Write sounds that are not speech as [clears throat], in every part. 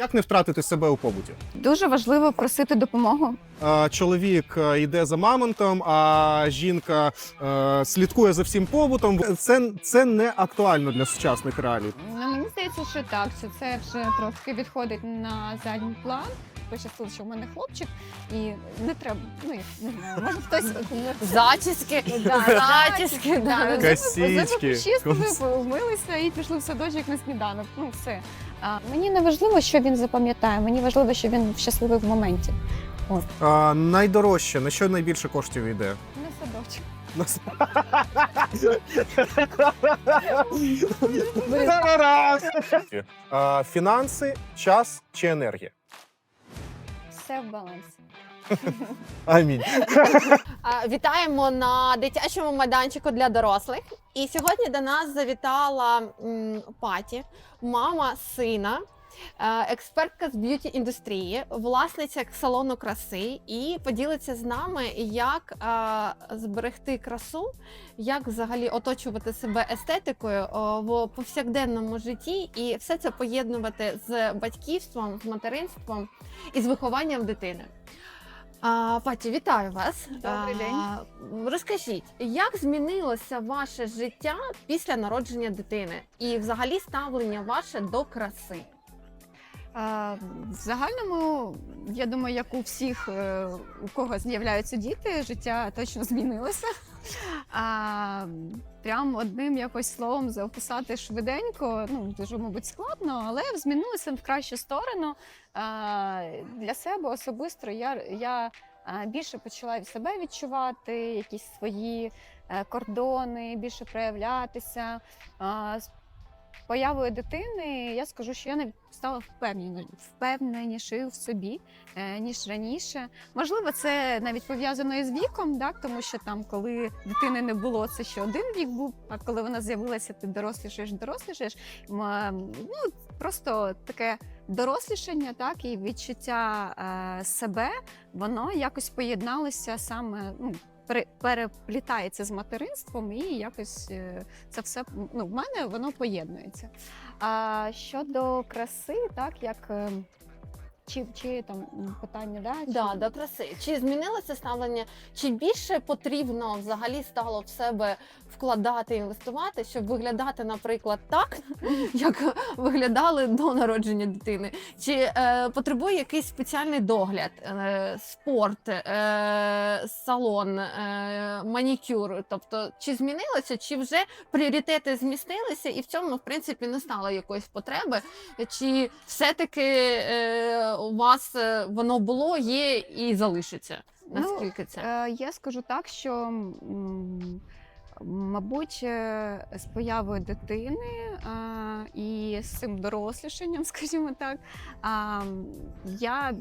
Як не втратити себе у побуті? Дуже важливо просити допомогу. Чоловік е, йде за мамонтом, а жінка е, слідкує за всім побутом. Це, це не актуально для сучасних реалій. Ну, мені здається, що так, що це вже трошки відходить на задній план. Пощастило, що в мене хлопчик, і не треба, ну я не знаю, може хтось [laughs] [laughs] Зачіски, Да, зачіски, да. Да, Косички. Чистили, вмилися і пішли в садочок на сніданок. Ну все. А, мені не важливо, що він запам'ятає. Мені важливо, що він щасливий в моменті. Е, найдорожче, на що найбільше коштів йде? На садочок. [laughs] Фінанси, час чи енергія? Все в балансі. [laughs] Амінь. Вітаємо на дитячому майданчику для дорослих. І сьогодні до нас завітала м, Паті, мама сина, е, експертка з б'юті індустрії, власниця салону краси, і поділиться з нами, як е, зберегти красу, як взагалі оточувати себе естетикою в повсякденному житті, і все це поєднувати з батьківством, з материнством і з вихованням дитини. А, Паті, вітаю вас. Добрий день. А, Розкажіть, як змінилося ваше життя після народження дитини і взагалі ставлення ваше до краси? А, В загальному, я думаю, як у всіх, е, у кого з'являються діти, життя точно змінилося. А, прям одним якось словом записати швиденько, ну дуже, мабуть, складно, але змінилося в кращу сторону. А, для себе особисто я, я більше почала себе відчувати, якісь свої е, кордони, більше проявлятися. А, появою дитини я скажу, що я не стала впевненішою в собі, е, ніж раніше. Можливо, це навіть пов'язано із віком, так? тому що там, коли дитини не було, це ще один вік був, а коли вона з'явилася, ти дорослішаєш, дорослішаєш. Ну, просто таке дорослішання, так, і відчуття е, себе, воно якось поєдналося саме. Ну, Переплітається з материнством і якось е, це все ну, в мене воно поєднується. А щодо краси, так як е, чи, чи там питання, да, чи- Да, до краси. Чи змінилося ставлення? Чи більше потрібно взагалі стало в себе вкладати, інвестувати, щоб виглядати, наприклад, так, [laughs] як виглядали до народження дитини? Чи е, потребує якийсь спеціальний догляд, е, спорт, е, салон, е, манікюр? Тобто, чи змінилося, чи вже пріоритети змістилися, і в цьому, в принципі, не стало якоїсь потреби? Чи все-таки е, у вас е, воно було, є і залишиться? Ну, Наскільки це? Е, Я скажу так, що мабуть, е, з появою дитини і з цим дорослішанням, [laughs] скажімо так, я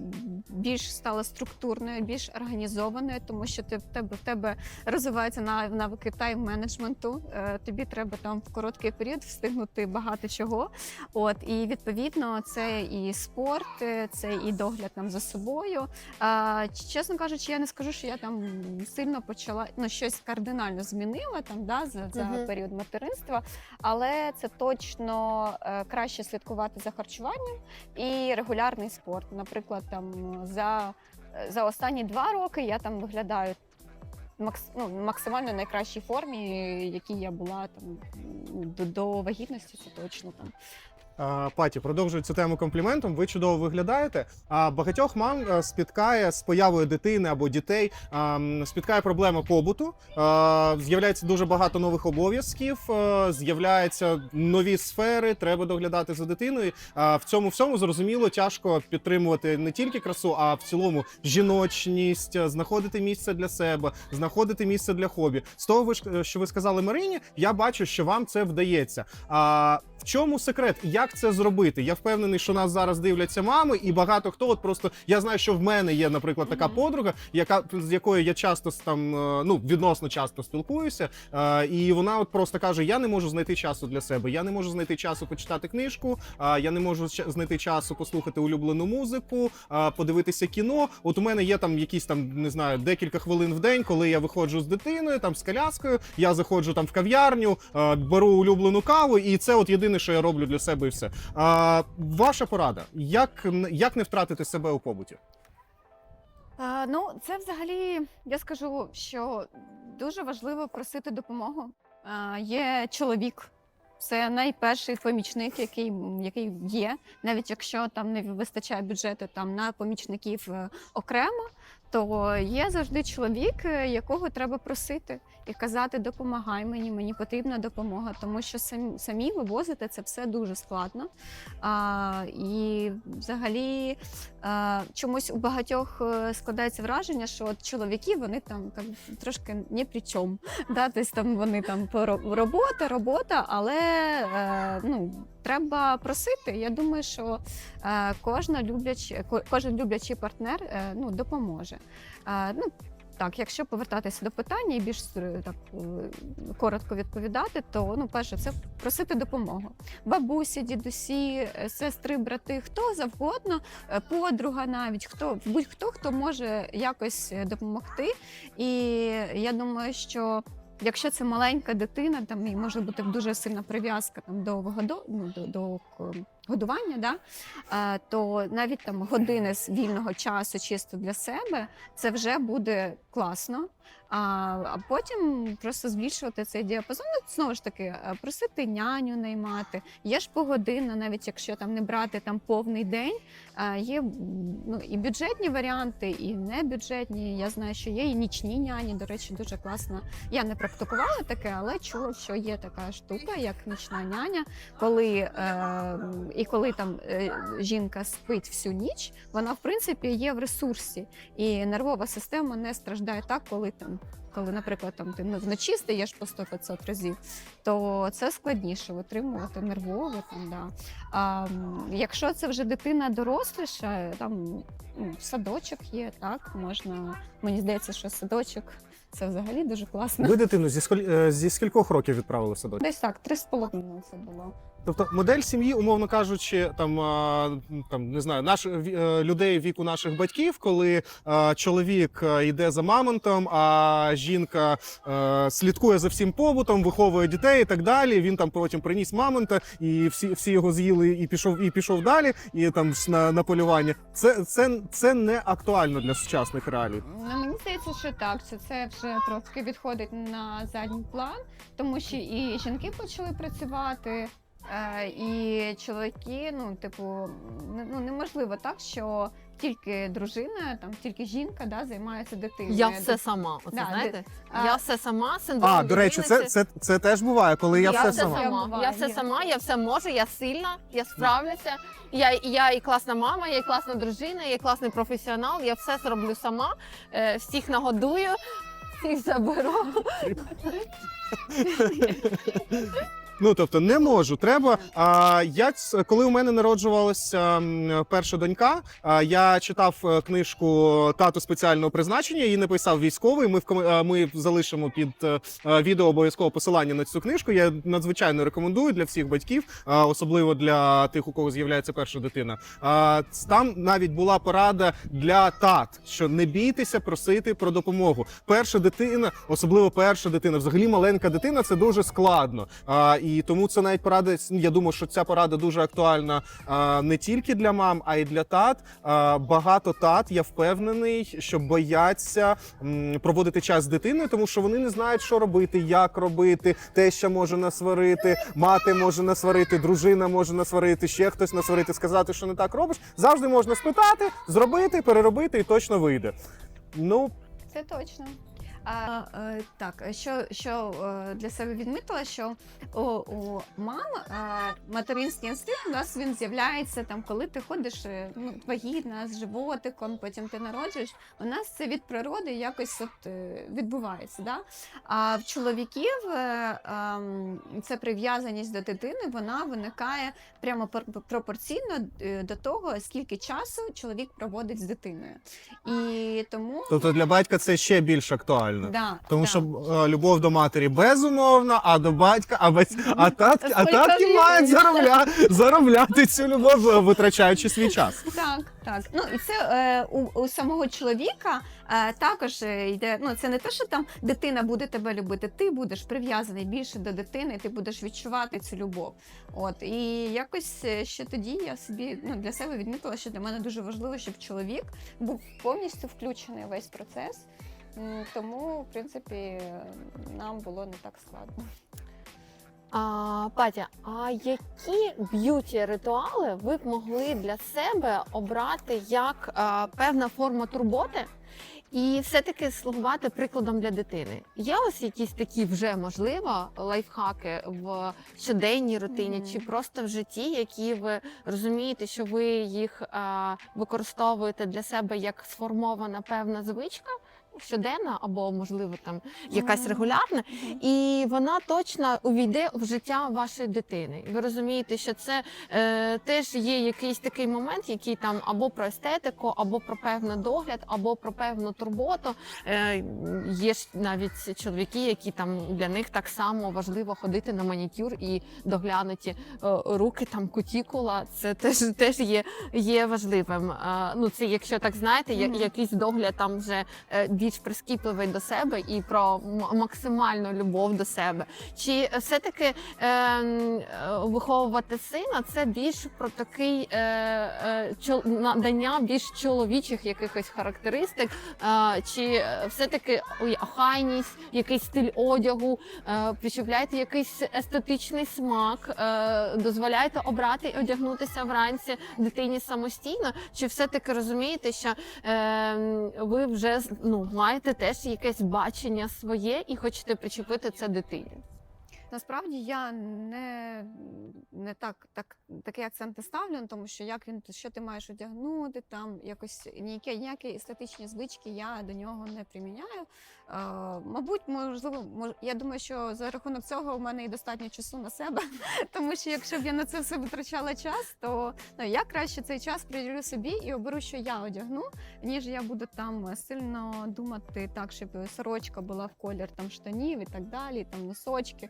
більш стала структурною, більш організованою, тому що ти в тебе в тебе розвиваються нав- навики тайм-менеджменту. Е, Тобі треба там в короткий період встигнути багато чого. От і відповідно це і спорт, е, це і догляд там за собою. Чесно кажучи, я не скажу, що я там сильно почала ну, щось кардинально змінила там да, за, за Мгм. період материнства, але це точно е, краще слідкувати за харчуванням і регулярний спорт. Наприклад, там за, за останні два роки я там виглядаю. Макс, ну, максимально найкращій формі, якій я була там до, до вагітності, це точно там. Паті, продовжую цю тему компліментом. Ви чудово виглядаєте. А багатьох мам е, спіткає з появою дитини або дітей, спіткає проблема побуту. З'являється дуже багато нових обов'язків, е, з'являються нові сфери. Треба доглядати за дитиною. В цьому всьому зрозуміло тяжко підтримувати не тільки красу, а в цілому жіночність, е, знаходити місце для себе, знаходити місце для хобі. З того, що ви сказали Марині, я бачу, що вам це вдається. А в чому секрет? Як це зробити? Я впевнений, що нас зараз дивляться мами, і багато хто от просто я знаю, що в мене є, наприклад, така подруга, яка з якою я часто там е, ну відносно часто спілкуюся, е, і вона от просто каже: Я не можу знайти часу для себе, я не можу знайти часу почитати книжку, а я не можу знайти часу послухати улюблену музику, подивитися кіно. От у мене є там якісь там не знаю декілька хвилин в день, коли я виходжу з дитиною, там з коляскою, я заходжу там в кав'ярню, е, беру улюблену каву, і це от єдине, що я роблю для себе і все. А, ваша порада, як, як не втратити себе у побуті? А, ну, це взагалі я скажу, що дуже важливо просити допомогу. А, є чоловік, це найперший помічник, який, який є. Навіть якщо там не вистачає бюджету там на помічників е, окремо, то є завжди чоловік, е, якого треба просити і казати Допомагай мені, мені потрібна допомога, тому що самі, вивозити це все дуже складно. А, і взагалі а, чомусь у багатьох е, складається враження, що от чоловіки вони там как, трошки ні при чому. [laughs] Да? Тобто там вони там робота, робота, але е, ну, треба просити. Я думаю, що е, кожна любляч, ко- кожен люблячий партнер е, ну, допоможе. Е, ну, так, якщо повертатися до питання і більш так коротко відповідати, то ну, перше, це просити допомогу. Бабусі, дідусі, сестри, брати, хто завгодно, подруга навіть хто будь-хто хто може якось допомогти. І я думаю, що. Якщо це маленька дитина, там і може бути дуже сильна прив'язка там до вигоду, ну, до, до годування, да? е, то навіть там години з вільного часу чисто для себе це вже буде класно. А, а потім просто збільшувати цей діапазон. Ну, знову ж таки, е, просити няню наймати. Є ж погодинна, навіть якщо там не брати там повний день. е, Є ну, і бюджетні варіанти, і небюджетні. Я знаю, що є і нічні няні. До речі, дуже класно. Я не практикувала таке, але чула, що є така штука, як нічна няня, коли е, і коли там е, жінка спить всю ніч, вона в принципі є в ресурсі, і нервова система не страждає так, коли там. Коли, наприклад, там ти вночі стаєш по 100-500 разів, то це складніше витримувати нервово. Там, да. а, якщо це вже дитина доросліша, там ну, садочок є, так можна. Мені здається, що садочок це взагалі дуже класно. Ви дитину зі, сколь... е, зі скількох років відправили в садочок? Десь так, три з половиною це було. Тобто модель сім'ї, умовно кажучи, там, там не знаю, наш ві- е, людей віку наших батьків, коли а, чоловік е, йде за мамонтом, а жінка е, слідкує за всім побутом, виховує дітей і так далі. Він там потім приніс мамонта, і всі, всі його з'їли, і пішов, і пішов далі, і там на, на полювання. Це, це, це не актуально для сучасних реалій. Ну, мені здається, що так. Це, це вже трошки відходить на задній план, тому що і жінки почали працювати. Е, І чоловіки, ну, типу, не- ну неможливо так, що тільки дружина, там тільки жінка да, займається дитиною. Я все сама. Оце Да, знаєте? а- Я все сама, синдром А, до речі, це, це, це теж буває, коли я, я все все сама. сама. Я все сама, я все можу, я сильна, я справлюся. Я, я і класна мама, я і класна дружина, я і класний професіонал, я все зроблю сама, е, всіх нагодую, всіх заберу. [laughs] [laughs] Ну тобто не можу. Треба. А я коли у мене народжувалася перша донька, я читав е, книжку тату спеціального призначення. Її написав військовий. Ми в ми залишимо під е, е, відео обов'язково посилання на цю книжку. Я надзвичайно рекомендую для всіх батьків, особливо для тих, у кого з'являється перша дитина. Там навіть була порада для тат, що не бійтеся просити про допомогу. Перша дитина, особливо перша дитина, взагалі маленька дитина, це дуже складно. І тому це навіть порада. Я думаю, що ця порада дуже актуальна не тільки для мам, а й для тат. Багато тат, я впевнений, що бояться проводити час з дитиною, тому що вони не знають, що робити, як робити. Теща може насварити, мати може насварити, дружина може насварити, ще хтось насварити, сказати, що не так робиш. Завжди можна спитати, зробити, переробити, і точно вийде. Ну, Це точно. А, е, так, що, що е, для себе відмітила, що у, у мам е, материнський інстинкт у нас він з'являється там, коли ти ходиш ну, вагітна з животиком, потім ти народжуєш. У нас це від природи якось от, відбувається. Да? А в чоловіків е, ем, це прив'язаність до дитини, вона виникає прямо пор- пропорційно до того, скільки часу чоловік проводить з дитиною. І тому тобто для батька це ще більш актуально. Правильно. Да, Тому да. що е, любов до матері безумовна, а до батька, а бать, а татки, а татки мають заробля, заробляти цю любов, е, витрачаючи свій час. Так, так. Ну і це е, у, у самого чоловіка е, також е, йде. Ну це не те, що там дитина буде тебе любити. Ти будеш прив'язаний більше до дитини, ти будеш відчувати цю любов. От і якось е, ще тоді я собі ну для себе відмітила, що для мене дуже важливо, щоб чоловік був повністю включений в весь процес. Тому, в принципі, е, нам було не так складно. А, Патя, а які б'юті ритуали ви б могли для себе обрати як а, певна форма турботи? І все-таки слугувати прикладом для дитини. Є ось якісь такі вже можливо лайфхаки в щоденній рутині, Мгм. чи просто в житті, які ви розумієте, що ви їх а, використовуєте для себе як сформована певна звичка щоденна, або можливо там якась регулярна, і вона точно увійде в життя вашої дитини. Ви розумієте, що це е, теж є якийсь такий момент, який там або про естетику, або про певний догляд, або про певну турботу. Е, є ж навіть чоловіки, які там для них так само важливо ходити на манікюр і доглянуті е, руки, там кутікула. Це теж теж є, є важливим. Е, ну це якщо так знаєте, я- Мгм. якийсь догляд там вже е, більш прискіпливий до себе і про максимальну любов до себе. Чи все-таки е, е, виховувати сина це більш про такий е, е, надання більш чоловічих якихось характеристик, е, чи все-таки охайність, якийсь стиль одягу, е, причепляєте якийсь естетичний смак, е, дозволяєте обрати і одягнутися вранці дитині самостійно, чи все-таки розумієте, що е, ви вже ну, маєте теж якесь бачення своє і хочете причепити це дитині? Насправді я не, не так, так такий акцент не ставлю, тому що як він що ти маєш одягнути, там якось ніякі, ніякі естетичні звички я до нього не приміняю. Е, мабуть, можливо, мож, я думаю, що за рахунок цього у мене і достатньо часу на себе, [laughs] тому що якщо б я на це все витрачала час, то ну, я краще цей час приділю собі і оберу, що я одягну, ніж я буду там сильно думати так, щоб сорочка була в колір там штанів і так далі, там носочки.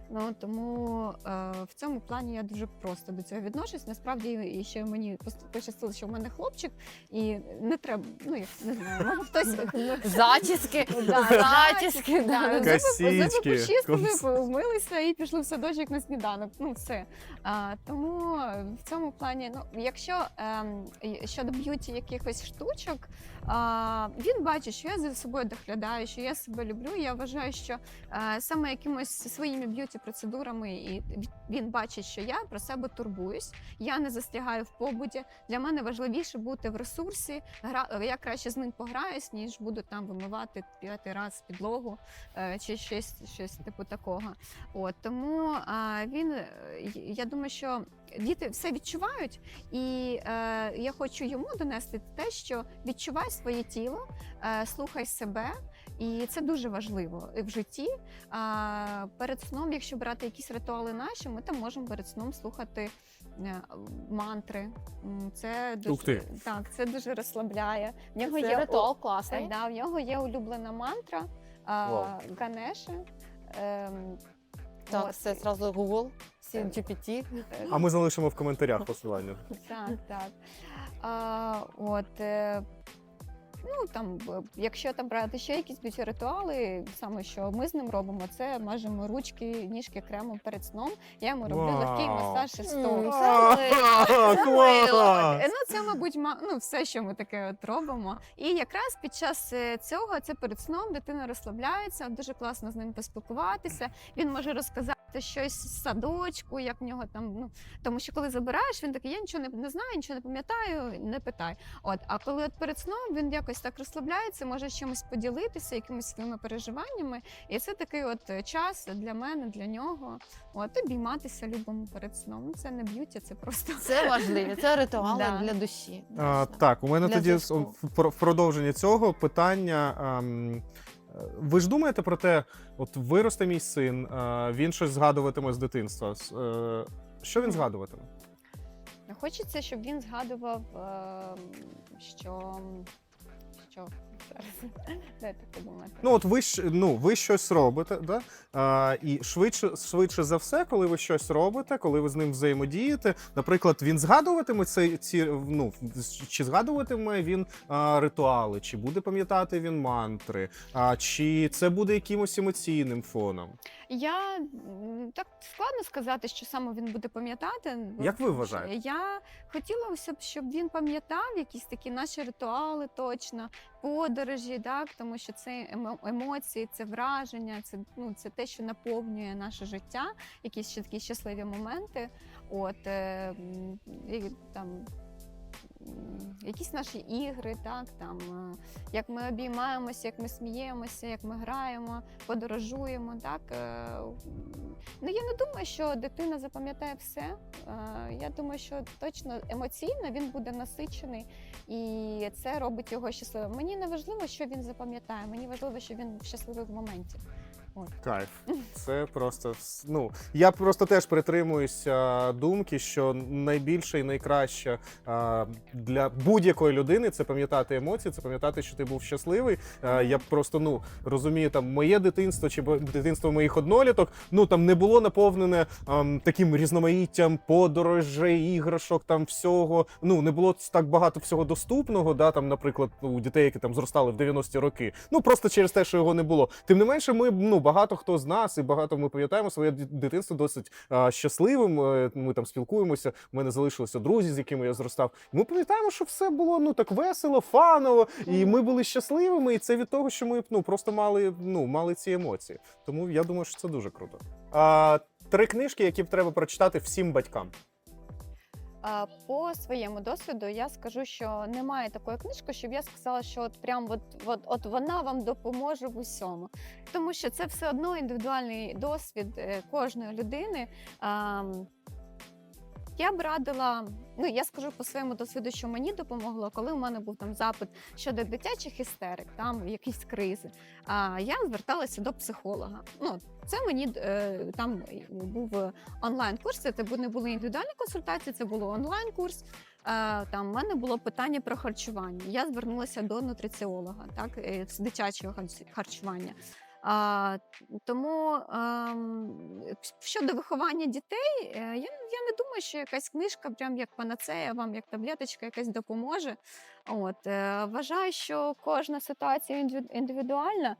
Ну тому е, в цьому плані я дуже просто до цього відношусь. Насправді і ще мені пощастило, що в мене хлопчик, і не треба. Ну я не знаю, хтось [laughs] [laughs] Зачіски, Да, зачіски. Да, зуби- почистили, вмилися і пішли в садочок на сніданок. Ну все. Тому в цьому плані, ну якщо ем, щодо б'юті якихось штучок, він бачить, що я за собою доглядаю, що я себе люблю. Я вважаю, що е, саме якимось своїми б'юті процедурами і він бачить, що я про себе турбуюсь. Я не застрягаю в побуті. Для мене важливіше бути в ресурсі. Я краще з ним пограюсь, ніж буду там вимивати п'ятий раз підлогу е, чи щось, щось типу такого. От тому він е, я думаю, що діти все відчувають, і е, я хочу йому донести те, що відчувай своє тіло, слухай себе. І це дуже важливо в житті. А, перед сном, якщо брати якісь ритуали наші, ми там можемо перед сном слухати е, мантри. Це дуже Ух ти. так, це дуже розслабляє. В нього Це є ритуал Так, класний. да, в нього є улюблена мантра а, Ганеша. Ем, Так, це зразу Google, е, А ми залишимо в коментарях посилання. Так, так. А, от, е, ну, там, якщо там брати ще якісь б'юті ритуали, саме що ми з ним робимо, це мажемо ручки, ніжки кремом перед сном. Я йому роблю легкий масаж Клас! Е, Ну, це, мабуть, ма- ну, все, що ми таке от робимо. І якраз під час е, цього, це перед сном, дитина розслабляється, дуже класно з ним поспілкуватися. Він може розказати щось з садочку, як в нього там. Ну тому що коли забираєш, він такий, я нічого не, не знаю, нічого не пам'ятаю, не питай. От, а коли от перед сном він якось так розслабляється, може чимось поділитися, якимись своїми переживаннями. І це такий от е, час для мене, для нього. От обійматися любимо перед сном. Ну, Це не б'юті, це просто Це важливі, це ритуали [laughs] Да. для душі. А, так, у мене Для тоді в продовження цього питання. ем, е, Ви ж думаєте про те, от виросте мій син, е, він щось згадуватиме з дитинства. Е, Що він згадуватиме? Хочеться, щоб він згадував, ем, що, що Зараз дайте подумати. Ну, от ви щ- ну, ви щось робите, да? а, і швидше, швидше за все, коли ви щось робите, коли ви з ним взаємодієте, наприклад, він згадуватиме ці, ці ну, чи згадуватиме він а, ритуали, чи буде пам'ятати він мантри, а, чи це буде якимось емоційним фоном? Я м, так складно сказати, що саме він буде пам'ятати. Як ви вважаєте? Я хотіла б, щоб він пам'ятав якісь такі наші ритуали, точно, подорожі, так, тому що це емо- емоції, це враження, це, ну, це те, що наповнює наше життя, якісь такі щасливі моменти. От, е, і, там, якісь наші ігри, так, там, е, як ми обіймаємося, як ми сміємося, як ми граємо, подорожуємо. Так. е, Ну, я не думаю, що дитина запам'ятає все. Е, Я думаю, що точно емоційно він буде насичений, і це робить його щасливим. Мені не важливо, що він запам'ятає. Мені важливо, що він щасливий в моменті. Кайф. [laughs] Це просто ну я просто теж притримуюся думки, що найбільше і найкраще а, для будь-якої людини це пам'ятати емоції, це пам'ятати, що ти був щасливий. А, я просто ну розумію, там моє дитинство чи дитинство моїх одноліток, ну там не було наповнене ам, таким різноманіттям подорожей, іграшок, там всього. Ну не було так багато всього доступного. Да, там, наприклад, у дітей, які там зростали в 90-ті роки. Ну просто через те, що його не було. Тим не менше, ми ну багато хто з нас і багато ми пам'ятаємо своє дитинство досить а, щасливим. Е, Ми там спілкуємося. У мене залишилися друзі, з якими я зростав. Ми пам'ятаємо, що все було ну так весело, фаново, і ми були щасливими. І це від того, що ми ну просто мали ну мали ці емоції. Тому я думаю, що це дуже круто. А, три книжки, які б треба прочитати всім батькам. По своєму досвіду я скажу, що немає такої книжки, щоб я сказала, що от прям от, от, от вона вам допоможе в усьому. Тому що це все одно індивідуальний досвід е, кожної людини. Я б радила, ну я скажу по своєму досвіду, що мені допомогло, коли у мене був там запит щодо дитячих істерик, там якісь кризи. А я зверталася до психолога. Ну це мені е, там був онлайн-курс. Це не були індивідуальні консультації, це було онлайн-курс. Е, Там в мене було питання про харчування. Я звернулася до нутриціолога, так е, з дитячого харчування. А, тому а, щодо виховання дітей, е, я, я не думаю, що якась книжка, прям як панацея, вам як таблеточка якась допоможе. От, е, вважаю, що кожна ситуація індивідуальна.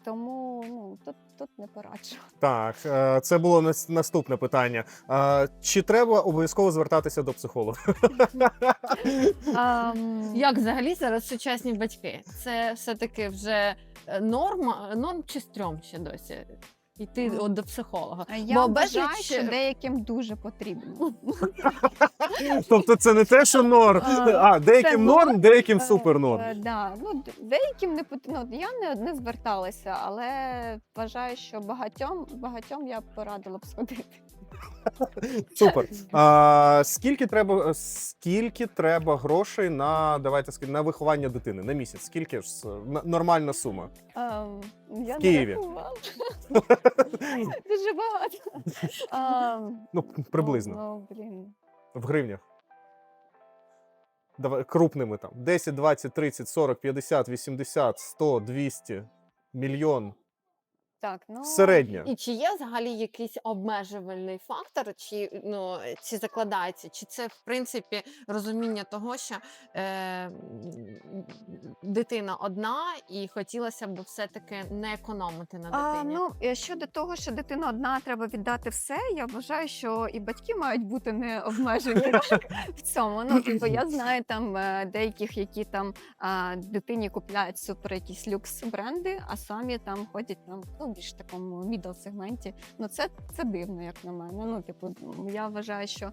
Е, тому ну, тут, тут не пораджу. Так, е, це було наступне питання. Чи треба обов'язково звертатися до психолога? Ем, [laughs] Як взагалі зараз сучасні батьки? Це все-таки вже е, норма, норм чи стрьом ще досі? Йти от до психолога. Я Бо вважаю, безліч- що деяким дуже потрібно. [laughs] Тобто це не те, що норм. А, А, деяким це норм, деяким Е, супер норм. е, Да. Ну, д- деяким не потрібно. Я не, не зверталася, але вважаю, що багатьом, багатьом я б порадила б сходити. [laughs] Супер. А, скільки треба скільки треба грошей на давайте на виховання дитини на місяць? Скільки ж нормальна сума? Ем, я В Києві. не. [laughs] Дуже багато. Ем, Ну приблизно ну, блін. в гривнях. Давай крупними там 10, 20, 30, 40, 50, 80, 100, 200, мільйон. Так, ну Середня. І чи є взагалі якийсь обмежувальний фактор, чи ну чи закладається, чи це в принципі розуміння того, що е, дитина одна, і хотілося б все-таки не економити на А, ну, е, щодо того, що дитина одна треба віддати все, я вважаю, що і батьки мають бути не обмежені в цьому. Ну, типу, я [clears throat] знаю там е, деяких, які там дитині купляють супер якісь люкс бренди, а самі там ходять там ну, більш такому мідл сегменті. Ну, це, це дивно, як на мене. Ну, типу, я вважаю, що.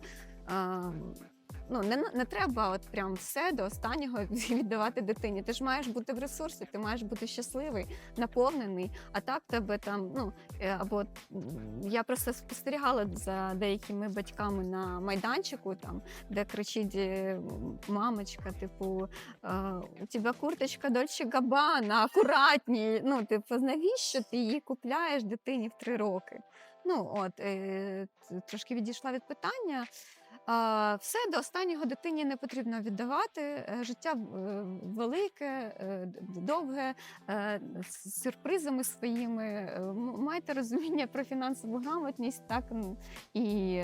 Ну, не, не треба от прям все до останнього [laughs] віддавати дитині. Ти ж маєш бути в ресурсі, ти маєш бути щасливий, наповнений. А так тебе там, ну е, або я просто спостерігала за деякими батьками на майданчику, там де кричить е, мамочка, типу, у тебе курточка Дольче Габана, акуратні. Ну, типу, навіщо ти її купляєш дитині в три роки? Ну от е, трошки відійшла від питання. Все до останнього дитині не потрібно віддавати. Е, Життя е, велике, е, довге, з сюрпризами своїми. Майте розуміння про фінансову грамотність, так і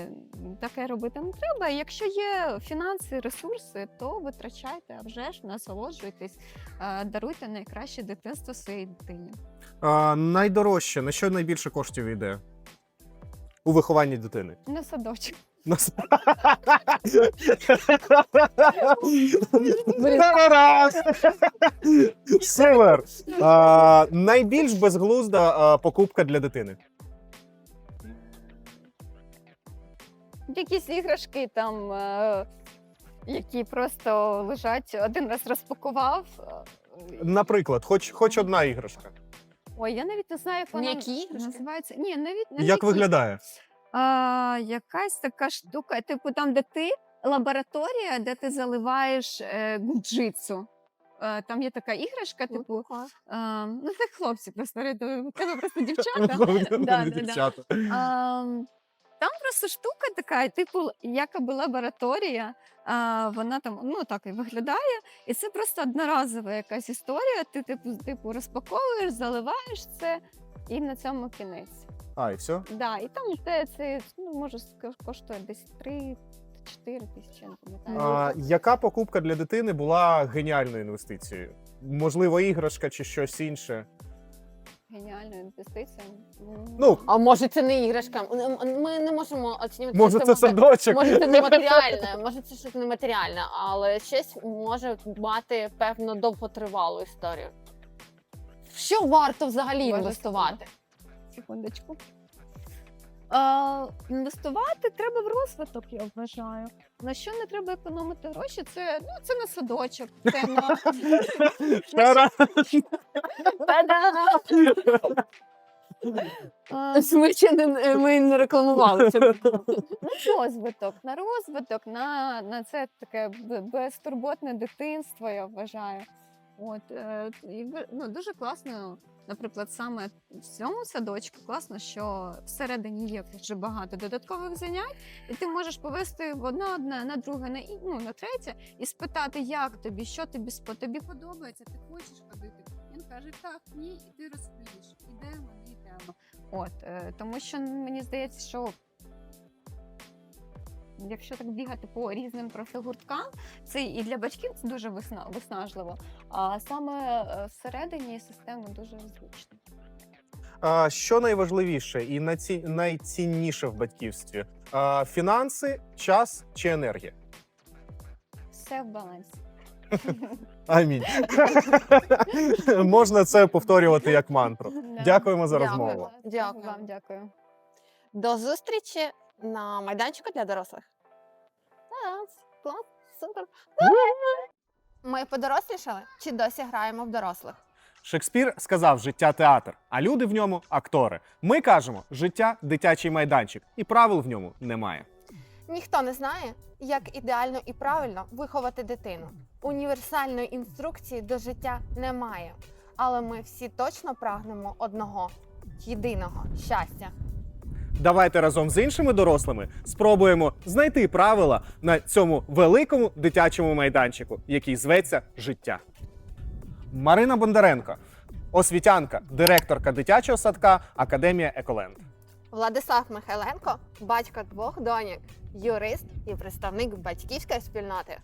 таке робити не треба. Якщо є фінанси, ресурси, то витрачайте, а вже ж насолоджуйтесь, даруйте найкраще дитинство своїй дитині. А, найдорожче, на що найбільше коштів йде? У вихованні дитини. На садочок. На с- найбільш безглузда покупка для дитини. Якісь іграшки там, е, які просто лежать, один раз розпакував. Наприклад, хоч, хоч одна іграшка. Ой, я навіть не знаю, як вона М'які називається. Ні, навіть не Як м'які. виглядає? А, якась така штука, типу там, де ти лабораторія, де ти заливаєш е, джитсу. Е, там є така іграшка, типу, е, ну це хлопці просто у тебе просто [laughs] дівчата. Да, да, да. Дівчата. Там просто штука така, типу, якоби лабораторія. А, вона там ну так і виглядає, і це просто одноразова якась історія. Ти типу, типу розпаковуєш, заливаєш це, і на цьому кінець. А, і все? Да, і там це, це ну, може ска- коштує десь 3-4 тисячі, я не пам'ятаю. А, яка покупка для дитини була геніальною інвестицією? Можливо, іграшка чи щось інше. Геніальна інвестиція. М. Ну, А може це не іграшка? Ми не можемо оцінювати. може, що це садочок. Може, це нематеріальне, [laughs] може, це щось нематеріальне, але щось може мати певно довготривалу історію. В що варто взагалі Боже, інвестувати? Секундочку. А, інвестувати треба в розвиток, я вважаю. На що не треба економити гроші? Це ну це на садочок, це на [laughs] а, Ми ще не ми не рекламували це. [laughs] на розвиток, на розвиток, на, на це таке б- безтурботне дитинство, я вважаю. От і ви- ну, дуже класно, наприклад, саме в цьому садочку класно, що всередині є дуже багато додаткових занять, і ти можеш повести в одне одне, на друге, на ну, на третє, і спитати, як тобі, що тобі спо- тобі подобається, ти хочеш ходити. Він каже, так, ні, і ти розповіш. Ідемо, не йдемо. От е, тому що мені здається, що якщо так бігати по різним профігурткам, це і для батьків це дуже висна- виснажливо. А саме е, всередині системи дуже зручно. А, що найважливіше і наці... найцінніше в батьківстві? А, фінанси, час чи енергія? Все в балансі. Амінь. [laughs] Можна це повторювати як мантру. Дякуємо за розмову. Дякую. Вам дякую. До зустрічі на майданчику для дорослих. Клас, супер. Ми подорослішали чи досі граємо в дорослих? Шекспір сказав життя театр, а люди в ньому актори. Ми кажемо життя дитячий майданчик, і правил в ньому немає. Ніхто не знає, як ідеально і правильно виховати дитину. Універсальної інструкції до життя немає. Але ми всі точно прагнемо одного єдиного щастя. Давайте разом з іншими дорослими спробуємо знайти правила на цьому великому дитячому майданчику, який зветься життя. Марина Бондаренко, освітянка, директорка дитячого садка Академія Еколенд. Владислав Михайленко, батько двох доньок, юрист і представник батьківської спільноти.